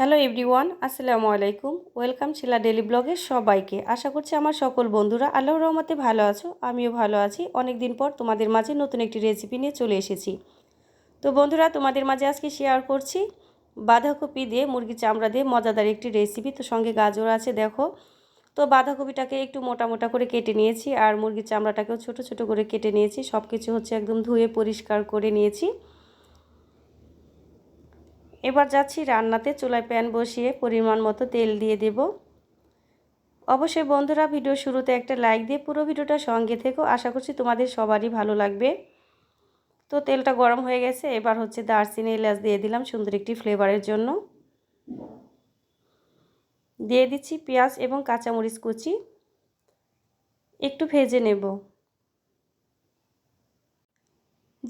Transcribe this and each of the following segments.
Hello everyone আসসালামু আলাইকুম। Welcome শিলা daily ব্লগে সবাইকে। আশা করছি আমার সকল বন্ধুরা আল্লাহ রহমতে ভালো আছো, আমিও ভালো আছি। অনেক দিন পর তোমাদের মাঝে নতুন একটি রেসিপি নিয়ে চলে এসেছি। তো বন্ধুরা, তোমাদের মাঝে আজকে শেয়ার করছি বাঁধাকপি দিয়ে মুরগির চামড়া দিয়ে মজাদার একটি রেসিপি তো সঙ্গে গাজর আছে, দেখো। তো বাঁধাকপিটাকে একটু মোটা মোটা করে কেটে নিয়েছি আর মুরগির চামড়াটাকেও ছোট ছোট করে কেটে নিয়েছি। সব কিছু হচ্ছে একদম ধুয়ে পরিষ্কার করে নিয়েছি। এবার যাচ্ছি রান্নাতে, চুলায় প্যান বসিয়ে পরিমাণ মতো তেল দিয়ে দেব। অবশ্যই বন্ধুরা, ভিডিও শুরুতে একটা লাইক দিয়ে পুরো ভিডিওটা সঙ্গে থেকেও আশা করছি তোমাদের সবারই ভালো লাগবে। তো তেলটা গরম হয়ে গেছে, এবার হচ্ছে দারচিনি এলাচ দিয়ে দিলাম সুন্দর একটি ফ্লেভারের জন্য। দিয়ে দিচ্ছি পেঁয়াজ এবং কাঁচামরিচ কুচি। একটু ভেজে নেব।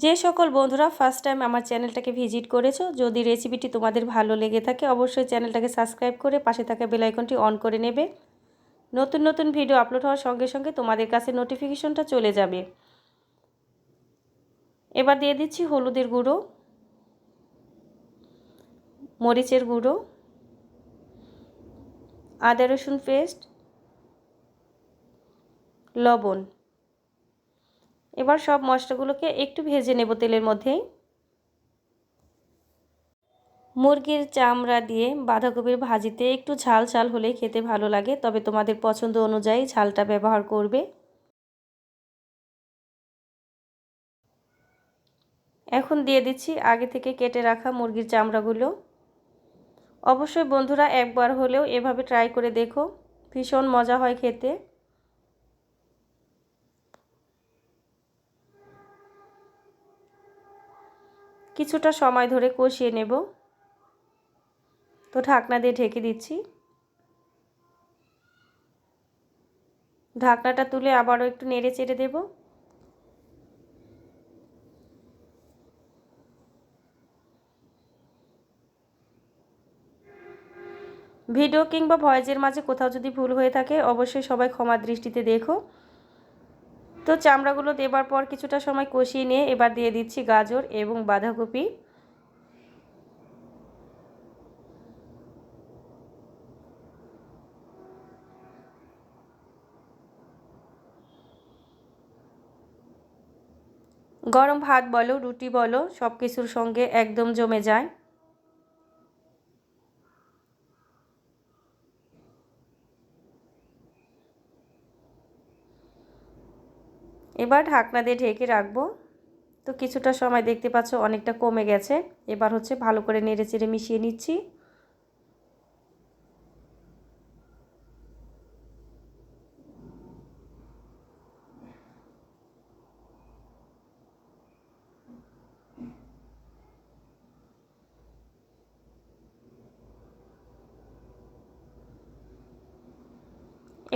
যে সকল বন্ধুরা ফার্স্ট টাইম আমার চ্যানেলটাকে ভিজিট করেছ, যদি রেসিপিটি তোমাদের ভালো লেগে থাকে, অবশ্যই চ্যানেলটাকে সাবস্ক্রাইব করে পাশে থাকা বেলাইকনটি অন করে নেবে। নতুন নতুন ভিডিও আপলোড হওয়ার সঙ্গে সঙ্গে তোমাদের কাছে নোটিফিকেশনটা চলে যাবে। এবার দিয়ে দিচ্ছি হলুদের গুঁড়ো, মরিচের গুঁড়ো, আদা রসুন পেস্ট লবণ। এবার সব মশলাগুলোকে একটু ভেজে নেব তেলের মধ্যেই। মুরগির চামড়া দিয়ে বাঁধাকপির ভাজিতে একটু ঝাল ঝাল হলে খেতে ভালো লাগে, তবে তোমাদের পছন্দ অনুযায়ী ঝালটা ব্যবহার করবে। এখন দিয়ে দিচ্ছি আগে থেকে কেটে রাখা মুরগির চামড়াগুলো। অবশ্যই বন্ধুরা একবার হলেও এভাবে ট্রাই করে দেখো, ভীষণ মজা হয় খেতে। কিছুটা সময় ধরে কষিয়ে নেব। তো ঢাকনা দিয়ে ঢেকে দিচ্ছি। ঢাকনাটা তুলে আবারও একটু নেড়ে চেড়ে দেব। ভিডিও কিংবা ভয়েজের মাঝে কোথাও যদি ভুল হয়ে থাকে, অবশ্যই সবাই ক্ষমা দৃষ্টিতে দেখো। তো চামড়াগুলো দেবার পর কিছুটা সময় কষিয়ে নিয়ে এবার দিয়ে দিচ্ছি গাজর এবং বাঁধাকপি। গরম ভাত বলো, রুটি বলো সব কিছুর সঙ্গে একদম জমে যায়। এবার ঢাকনা দিয়ে ঢেকে রাখব। তো কিছুটা সময় দেখতে পাচ্ছ অনেকটা কমে গেছে। এবার হচ্ছে ভালো করে নেড়ে চেড়ে মিশিয়ে নিচ্ছি।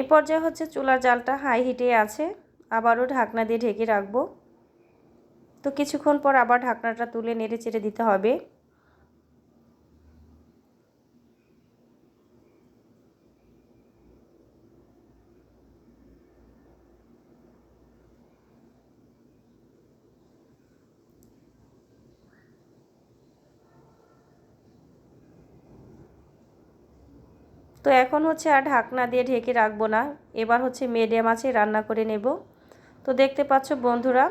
এ পর্যায়ে হচ্ছে চুলার জালটা হাই হিটে আছে। আবারও ঢাকনা দিয়ে ঢেকে রাখব। তো কিছুক্ষণ পর আবার ঢাকনাটা তুলে নেড়ে চেড়ে দিতে হবে। তো এখন হচ্ছে আর ঢাকনা দিয়ে ঢেকে রাখব না। এবার হচ্ছে মিডিয়াম আছে রান্না করে নেব। তো দেখতে পাচ্ছ বন্ধুরা,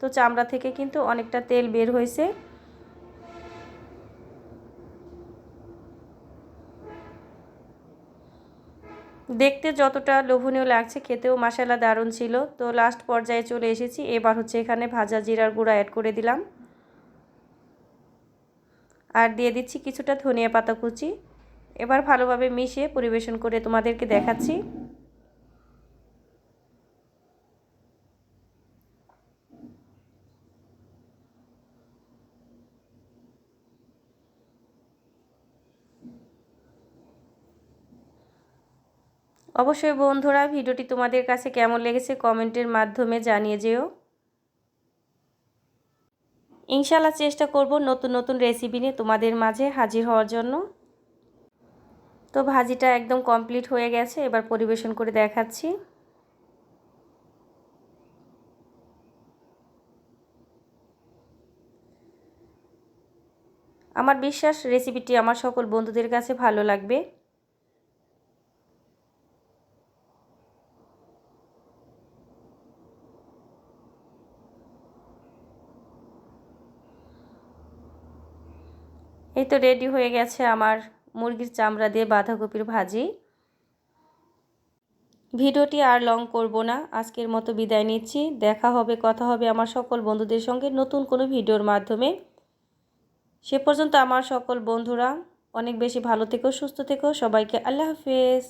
তো চামড়া থেকে কিন্তু অনেকটা তেল বের হয়েছে। দেখতে যতটা লোভনীয় লাগছে, খেতেও মশালা দারুণ ছিল। তো লাস্ট পর্যায়ে চলে এসেছি, এবার হচ্ছে এখানে ভাজা জিরার গুঁড়া অ্যাড করে দিলাম। আর দিয়ে দিচ্ছি কিছুটা ধনিয়া পাতা কুচি। এবার ভালোভাবে মিশিয়ে পরিবেশন করে তোমাদেরকে দেখাচ্ছি। অবশ্যই বন্ধুরা ভিডিওটি তোমাদের কাছে কেমন লেগেছে কমেন্টের মাধ্যমে জানিয়ে যেও। ইনশাল্লাহ চেষ্টা করব নতুন নতুন রেসিপি নিয়ে তোমাদের মাঝে হাজির হওয়ার জন্য। তো ভাজিটা একদম কমপ্লিট হয়ে গেছে, এবার পরিবেশন করে দেখাচ্ছি। আমার বিশ্বাস রেসিপিটি আমার সকল বন্ধুদের কাছে ভালো লাগবে। এই তো রেডি হয়ে গেছে আমার মুরগির চামড়া দিয়ে বাঁধাকপির ভাজি। ভিডিওটি আর লং করব না, আজকের মতো বিদায় নিচ্ছি। দেখা হবে, কথা হবে আমার সকল বন্ধুদের সঙ্গে নতুন কোনো ভিডিওর মাধ্যমে। সে পর্যন্ত আমার সকল বন্ধুরা, অনেক বেশি ভালো থেকো, সুস্থ থেকো, সবাইকে আল্লাহ হাফেজ।